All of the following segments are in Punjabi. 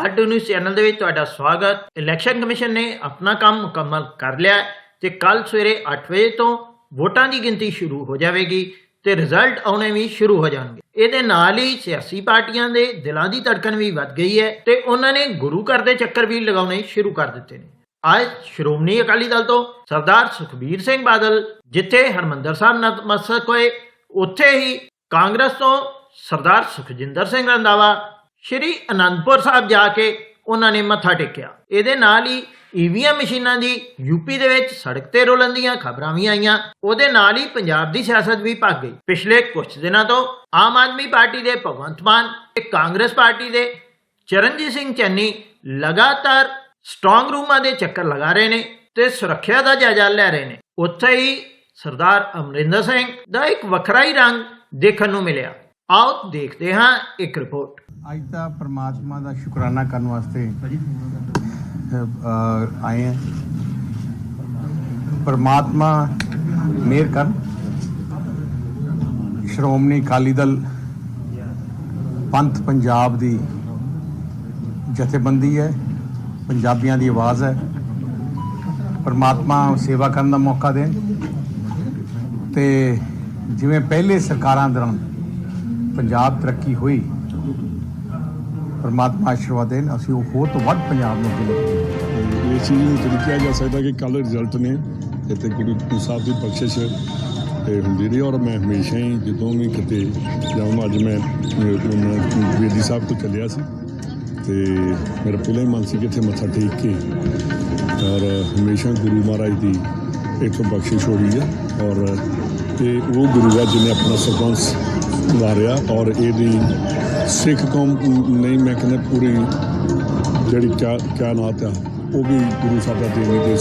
ਸਾਡੇ ਨਿਊਜ਼ ਚੈਨਲ ਦੇ ਵਿੱਚ ਤੁਹਾਡਾ ਸਵਾਗਤ। ਇਲੈਕਸ਼ਨ ਕਮਿਸ਼ਨ ਨੇ ਆਪਣਾ ਕੰਮ ਮੁਕੰਮਲ ਕਰ ਲਿਆ ਤੇ ਕੱਲ ਸਵੇਰੇ 8 ਵਜੇ ਤੋਂ ਵੋਟਾਂ ਦੀ ਗਿਣਤੀ ਸ਼ੁਰੂ ਹੋ ਜਾਵੇਗੀ ਤੇ ਰਿਜ਼ਲਟ ਆਉਣੇ ਵੀ ਸ਼ੁਰੂ ਹੋ ਜਾਣਗੇ। ਇਹਦੇ ਨਾਲ ਹੀ ਸਿਆਸੀ ਪਾਰਟੀਆਂ ਦੇ ਦਿਲਾਂ ਦੀ ਧੜਕਣ ਵੀ ਵੱਧ ਗਈ ਹੈ ਤੇ ਉਹਨਾਂ ਨੇ ਗੁਰੂ ਘਰ ਦੇ ਚੱਕਰ ਵੀ ਲਗਾਉਣੇ ਸ਼ੁਰੂ ਕਰ ਦਿੱਤੇ ਨੇ। ਅੱਜ ਸ਼੍ਰੋਮਣੀ ਅਕਾਲੀ ਦਲ ਤੋਂ ਸਰਦਾਰ ਸੁਖਬੀਰ ਸਿੰਘ ਬਾਦਲ, ਜਿੱਥੇ ਹਰਮੰਦਰ ਸਾਹਿਬ ਨਤਮਸਤਕ ਹੋਏ, ਉੱਥੇ ਹੀ ਕਾਂਗਰਸ ਤੋਂ ਸਰਦਾਰ ਸੁਖਜਿੰਦਰ ਸਿੰਘ ਰੰਧਾਵਾ ਸ਼੍ਰੀ ਅਨੰਦਪੁਰ ਸਾਹਿਬ ਜਾ ਕੇ ਉਹਨਾਂ ਨੇ ਮੱਥਾ ਟੇਕਿਆ। ਇਹਦੇ ਨਾਲ ਹੀ ਈਵੀਐਮ ਮਸ਼ੀਨਾਂ ਦੀ ਯੂਪੀ ਦੇ ਵਿੱਚ ਸੜਕ ਤੇ ਰੋਲਣ ਦੀਆਂ ਖਬਰਾਂ ਵੀ ਆਈਆਂ। ਉਹਦੇ ਨਾਲ ਹੀ ਪੰਜਾਬ ਦੀ ਸਿਆਸਤ ਵੀ ਭੱਗ ਗਈ। ਪਿਛਲੇ ਕੁਝ ਦਿਨਾਂ ਤੋਂ ਆਮ ਆਦਮੀ ਪਾਰਟੀ ਦੇ ਭਗਵੰਤ ਮਾਨ ਤੇ ਕਾਂਗਰਸ ਪਾਰਟੀ ਦੇ ਚਰਨਜੀਤ ਸਿੰਘ ਚੰਨੀ ਲਗਾਤਾਰ ਸਟਰੋਂਗ ਰੂਮਾਂ ਦੇ ਚੱਕਰ ਲਗਾ ਰਹੇ ਨੇ ਤੇ ਸੁਰੱਖਿਆ ਦਾ ਜਾਇਜ਼ਾ ਲੈ ਰਹੇ ਨੇ। ਉੱਥੇ ਹੀ ਸਰਦਾਰ ਅਮਰਿੰਦਰ ਸਿੰਘ ਦਾ ਇੱਕ ਵੱਖਰਾ ਹੀ ਰੰਗ ਦੇਖਣ ਨੂੰ ਮਿਲਿਆ। ਆਓ ਦੇਖਦੇ ਹਾਂ ਇੱਕ ਰਿਪੋਰਟ ਅੱਜ ਤਾਂ ਪ੍ਰਮਾਤਮਾ ਦਾ ਸ਼ੁਕਰਾਨਾ ਕਰਨ ਵਾਸਤੇ ਆਏ ਹਾਂ। ਪ੍ਰਮਾਤਮਾ ਮਿਹਰ ਕਰਨ। ਸ਼੍ਰੋਮਣੀ ਅਕਾਲੀ ਦਲ ਪੰਥ ਪੰਜਾਬ ਦੀ ਜਥੇਬੰਦੀ ਹੈ, ਪੰਜਾਬੀਆਂ ਦੀ ਆਵਾਜ਼ ਹੈ। ਪ੍ਰਮਾਤਮਾ ਸੇਵਾ ਕਰਨ ਦਾ ਮੌਕਾ ਦੇਣ। ਤੇ ਜਿਵੇਂ ਪਹਿਲੇ ਸਰਕਾਰਾਂ ਦੌਰਾਨ ਪੰਜਾਬ ਤਰੱਕੀ ਹੋਈ। ਪਰਮਾਤਮਾ ਆਸ਼ੀਰਵਾਦ ਦੇਣ ਅਸੀਂ ਉਹ ਹੋਰ ਤੋਂ ਵੱਧ ਪੰਜਾਬ ਨੂੰ ਦੇਈਏ ਤੇ ਇਹ ਚੀਜ਼ ਨੂੰ ਜਿਹੜੀ ਕਿਹਾ ਜਾ ਸਕਦਾ ਕਿ ਕੱਲ ਰਿਜ਼ਲਟ ਨੇ ਇੱਥੇ ਗੁਰੂ ਗ੍ਰੰਥ ਸਾਹਿਬ ਦੀ ਬਖਸ਼ਿਸ਼ ਤੇ ਹੁੰਦੀ ਰਹੀ ਔਰ ਮੈਂ ਹਮੇਸ਼ਾ ਹੀ ਜਦੋਂ ਵੀ ਕਿਤੇ ਜਾਵਾਂ ਅੱਜ ਮੈਂ ਅਹ, ਬੇਦੀ ਸਾਹਿਬ ਤੋਂ ਚੱਲਿਆ ਸੀ ਤੇ ਮੇਰਾ ਪਹਿਲਾ ਹੀ ਮਨ ਸੀ ਕਿ ਇੱਥੇ ਮੱਥਾ ਟੇਕ ਕੇ ਔਰ ਹਮੇਸ਼ਾ ਗੁਰੂ ਮਹਾਰਾਜ ਦੀ ਇੱਥੋਂ ਬਖਸ਼ਿਸ਼ ਹੋ ਰਹੀ ਹੈ ਔਰ ਤੇ ਉਹ ਗੁਰੂ ਆ ਜਿਹਨੇ ਆਪਣਾ ਸਰਬੰਸ ਵਾਰਿਆ ਔਰ ਇਹਦੀ ਸਿੱਖ ਕੌਮ ਨਹੀਂ ਮੈਂ ਕਹਿੰਦਾ ਪੂਰੀ ਜਿਹੜੀ ਕਿਆ ਕਿਆ ਨਾਤ ਆ ਉਹ ਵੀ ਗੁਰੂ ਸਾਹਿਬ ਦਾ ਦੇਣ ਨਹੀਂ ਦੇ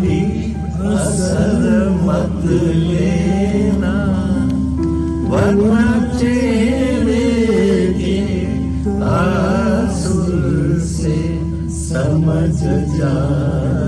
भी असर मत लेना वरना चेहरे के आसुर से समझ जाना